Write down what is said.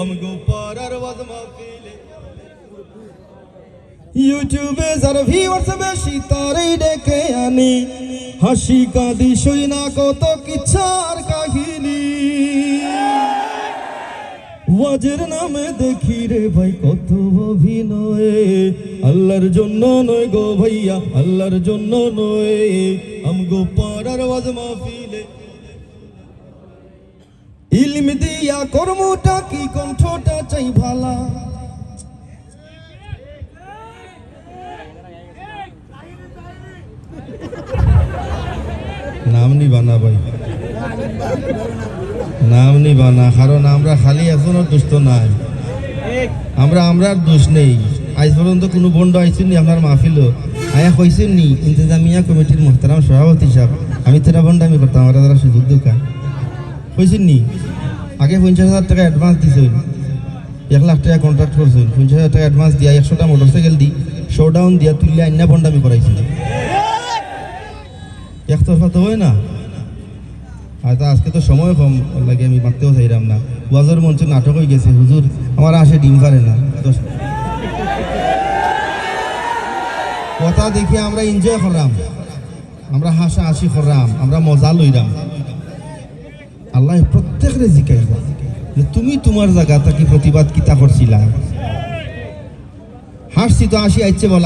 আমগো পারার ওয়াজ মাহফিলে ইউটিউবে যার ভিউয়ার্স বেশি তারই ডেকে আনি হাসি কাঁদি সই না কত কিচ্ছার কাহিনী ওয়াজের নামে দেখি রে ভাই কত অভিনয়ে আল্লাহর জন্য নয় গো ভাইয়া আল্লাহর জন্য নয় আমগো পাড়ার ওয়াজ মাহফিলে ইলম দিয়া কর্মটা কি, কণ্ঠটা চাই ভালা। নাম ভাই। নাম কারণ আমরা খালি এখনও নাই। আমরা, আমরার দোষ নেই। পর্যন্ত কোনো আয়া আমি তেরা বন্ড আমি করতাম সুযোগ দোকান কইছেন নি? আগে পঞ্চাশ হাজার টাকা অ্যাডভান্স দিছেন এক লাখ টাকা কন্ট্রাক্ট করছেন পঞ্চাশ হাজার টাকা অ্যাডভান্স দিয়া একশোটা মোটর সাইকেল দি শোডাউন দিয়া তুললে আইনা বন্ডামি করাইছিল একতরফা তো হয় না। হয়তো আজকে তো সময় কম লাগে আমি মারতেও চাইলাম না। ওয়াজর মঞ্চে নাটক হয়ে গেছে, হুজুর, আমার আসে ডিম পারে না। কথা দেখে আমরা এনজয় করলাম। আমরা হাসা হাসি করলাম, আমরা মজা লইলাম। আল্লাহ প্রত্যেকরে জিকাইবা যে তুমি তোমার জায়গা তাকে প্রতিবাদ কিতা করছিলা? হাসছি তো আসি আইছে বলা।